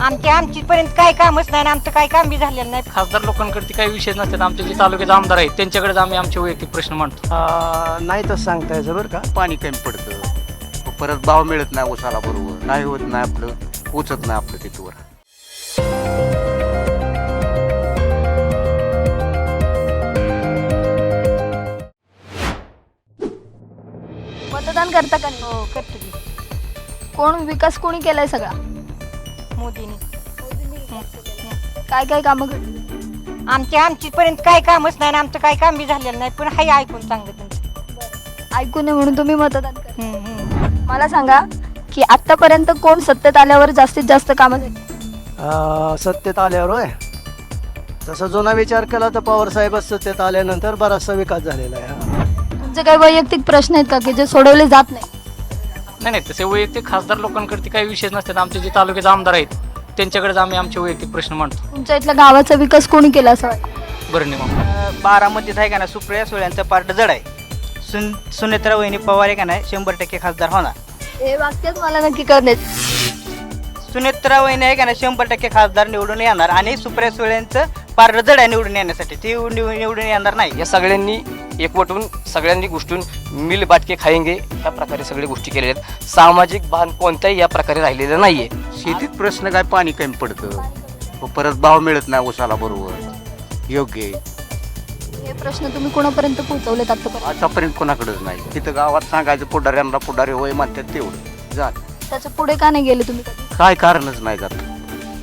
आमच्या आमची पर्यंत काय कामच नाही आणि आमचं काय काम बी झालेलं नाही. खासदार लोकांकडे काही विषय नसतात. आमचे जे तालुक्याचे आमदार आहेत त्यांच्याकडेच आम्ही आमचे वैयक्तिक प्रश्न मांडतो. नाही तसं सांगता यायचं बरं का. पाणी कमी पडतं. परत भाव मिळत नाही उसाला बरोबर. नाही होत नाही आपलं पोचत नाही आपलं तिथवर करता का नाही? हो करतो की. कोण विकास कोणी केलाय सगळा? मोदीने. काय काय कामं घडली? आमच्या आमची पर्यंत काय कामच नाही आणि आमचं काय काम बी झालेलं नाही पण हाय ऐकून चांगलं तुमचं. ऐकू नये म्हणून तुम्ही मतदान करा. हम्म, हम्म. मला सांगा की आतापर्यंत कोण सत्तेत आल्यावर जास्तीत जास्त कामं झाली सत्तेत आल्यावर होय. तसा जुना विचार केला तर पवार साहेबच सत्तेत आल्यानंतर बराचसा विकास झालेला आहे हा. तुमचे काही वैयक्तिक प्रश्न आहेत का की जे सोडवले जात नाही? नाही नाही तसे वैयक्तिक खासदार लोकांकडे काही विषय नसतात. आमचे जे तालुक्याचे आमदार आहेत त्यांच्याकडेच आम्ही आमचे वैयक्तिक प्रश्न मांडतो. तुमच्या इथल्या गावाचा विकास कोणी केला असं वाटतं? बरं नाही बारामतीत आहे का ना सुप्रिया सुळ्यांचं पार्ट जड आहे. सुन सुनेत्रा वहिनी पवार आहे का नाही शंभर टक्के खासदार होणार. हे वाक्यच मला नक्की करण्यात सुनेत्रा वहिनी आहे का ना शंभर टक्के खासदार निवडून येणार. आणि सुप्रिया सुळ्यांचं पार्ट जड आहे निवडून येण्यासाठी. ती निव- निवडून येणार नाही. या सगळ्यांनी एकवटून सगळ्यांनी गोष्टून मिल बाटके खाएंगे या प्रकारे सगळ्या गोष्टी केलेल्या आहेत. सामाजिक भान कोणत्याही या प्रकारे राहिलेलं नाहीये. शेतीत प्रश्न काय? पाणी कमी पडतं. परत भाव मिळत नाही उसाला बरोबर. योग्य आहे. हे प्रश्न तुम्ही कोणापर्यंत पोहोचवलेत आतापर्यंत? आतापर्यंत कोणाकडेच नाही. तिथं गावात सांगायचं पुढाऱ्यांना पुढारी होय म्हणतात तेवढं. जा त्याच्या पुढे का नाही गेले तुम्ही कधी? काय कारणच नाही जात.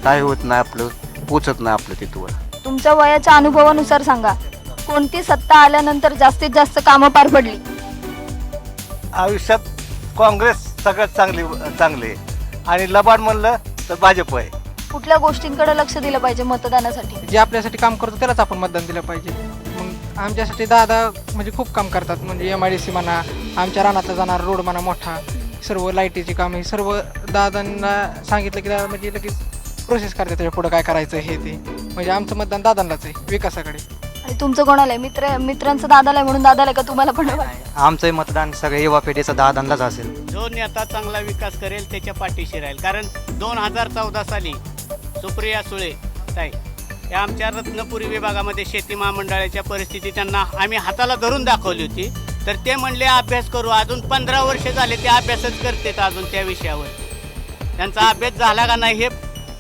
काय होत नाही आपलं पोचत नाही आपलं तिथवर. तुमच्या वयाच्या अनुभवानुसार सांगा. कोणती सत्ता आल्यानंतर जास्तीत जास्त कामं पार पडली? आयुष्यात काँग्रेस सगळ्यात चांगली चांगली आहे. आणि लबाड म्हणलं तर भाजप आहे. कुठल्या गोष्टींकडे लक्ष दिलं पाहिजे मतदानासाठी? जे आपल्यासाठी काम करतो त्यालाच आपण मतदान दिलं पाहिजे. मग आमच्यासाठी दादा म्हणजे खूप काम करतात. म्हणजे एम आय डी सी म्हणा आमच्या रानातला जाणारा रोड म्हणा मोठा सर्व लाईटीची कामे सर्व दादांना सांगितलं की दादा म्हणजे लगेच प्रोसेस करतात त्याच्या पुढं काय करायचं हे ते. म्हणजे आमचं मतदान दादांनाच आहे विकासाकडे. आणि तुमचं कोणाला आहे? मित्र मित्रांचं दादाला आहे म्हणून दादाला आहे का तुम्हाला पण वाटतं? आमचं मतदान सगळे युवा पिढीचा दादांनाच असेल. जो नेता चांगला विकास करेल त्याच्या पाठीशी राहील. कारण दोन हजार चौदा साली सुप्रिया सुळे ताई या आमच्या रत्नपुरी विभागामध्ये शेती महामंडळाच्या परिस्थिती त्यांना आम्ही हाताला धरून दाखवली होती. तर ते म्हणले अभ्यास करू. अजून पंधरा वर्ष झाले ते अभ्यासच करतात अजून त्या विषयावर. त्यांचा अभ्यास झाला का नाही हे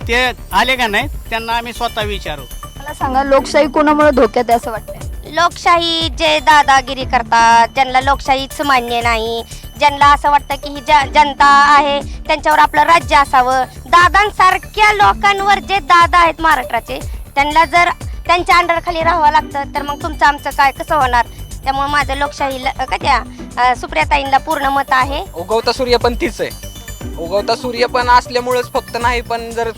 ते आले का नाही त्यांना आम्ही स्वतः विचारू. मला सांगा लोकशाही कोणामुळे धोक्यात आहे असं वाटतंय? लोकशाही जे दादागिरी करतात ज्यांना लोकशाहीच मान्य नाही ज्यांना असं वाटतं की ही ज- जनता आहे त्यांच्यावर आपलं राज्य असावं. दादांसारख्या लोकांवर जे दादा आहेत महाराष्ट्राचे त्यांना जर त्यांच्या अंडरखाली राहावं लागतं तर मग तुमचं आमचं काय कसं होणार? त्यामुळे माझं लोकशाहीला का त्या अं, सुप्रियाताईंना पूर्ण मत आहे. उगवता सूर्य पण तीच आहे. उगवता सूर्य पण असल्यामुळेच फक्त नाही पण जर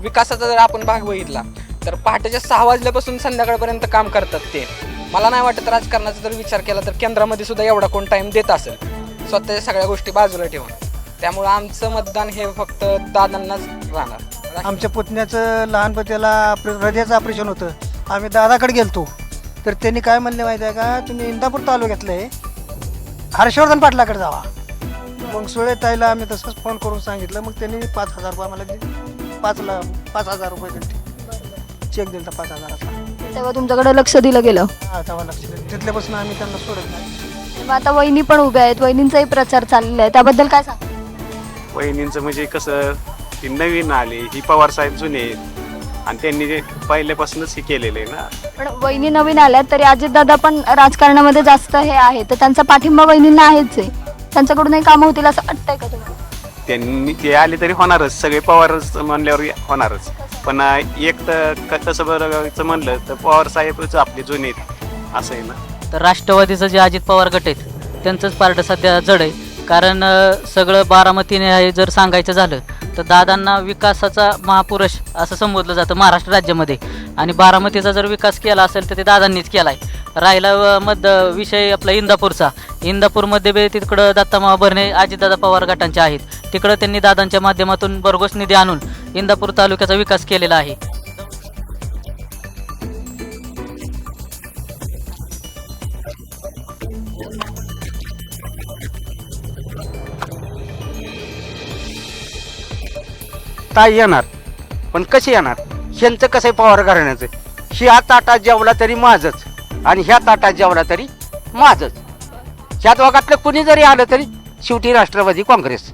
विकासाचा जर आपण भाग बघितला तर पहाटेच्या सहा वाजल्यापासून संध्याकाळपर्यंत काम करतात ते. मला नाही वाटत राजकारणाचा जर विचार केला तर केंद्रामध्ये सुद्धा एवढा कोण टाईम देत असेल. स्वतःच्या सगळ्या गोष्टी बाजूला ठेवून. त्यामुळे आमचं मतदान हे फक्त दादांनाच राहणार. आमच्या पुतण्याचं लहानपतीला त्याला ऑपरे- हृदयाचं ऑपरेशन होतं. आम्ही दादाकडे गेलतो. तर त्यांनी काय म्हणले माहिती आहे का तुम्ही इंदापूर तालुक्यातलं आहे. हर्षवर्धन पाटलाकडे जावा. मग सुळे ताईला आम्ही तसंच फोन करून सांगितलं. मग त्यांनी पाच हजार रुपये आम्हाला दिले. पाच ला पाच हजार रुपये दिले. चेक दिला पाच हजाराचा. तेव्हा तुमच्याकडे लक्ष दिलं गेलं? हा तेव्हा लक्ष दिलं. तिथल्यापासून आम्ही त्यांना सोडत नाही. मग आता वहिनी पण उभ्या आहेत. वहिनींचाही प्रचार चाललेला आहे. त्याबद्दल काय सांगा वहिनींचं म्हणजे कसं ती नवीन आले. ही पवार साहेब जुने आहेत. आणि त्यांनी जे पहिल्यापासूनच हे केलेलं आहे ना. पण वहिनी नवीन आल्यात तरी अजितदादा पण राजकारणामध्ये जास्त हे आहे. तर त्यांचा पाठिंबा वहिनींना आहेच आहे. त्यांच्याकडूनही कामं होतील असं वाटतंय का तुम्हाला? त्यांनी ते आले तरी होणारच. सगळे पवारच म्हणल्यावर होणारच. पण एक तर क- तसं बघायचं म्हणलं तर पवार साहेबच आपले जुने आहेत. असं आहे ना. तर राष्ट्रवादीचं जे अजित पवार गट आहेत त्यांचंच पार्ट सध्या जड आहे. कारण अ, सगळं बारामतीने आहे जर सांगायचं झालं तर दादांना विकासाचा महापुरुष असं संबोधलं जातं महाराष्ट्र राज्यामध्ये. आणि बारामतीचा जर विकास केला असेल तर ते दादांनीच केला आहे राहिला मध विषय आपला इंदापूरचा. इंदापूरमध्ये बे तिकडं दत्ता महाभरणे आजीदादा पवार गटांचे आहेत. तिकडं त्यांनी दादांच्या माध्यमातून भरघोस निधी आणून इंदापूर तालुक्याचा विकास केलेला आहे. ताई येणार. पण कसे येणार? ह्यांचं कसं आहे पवार घराण्याचं? ही आता आता जेवला तरी माझंच. आणि ह्या ताटात जेवला तरी माझंच. ह्या दोघातलं कुणी जरी आलं तरी शेवटी राष्ट्रवादी काँग्रेस.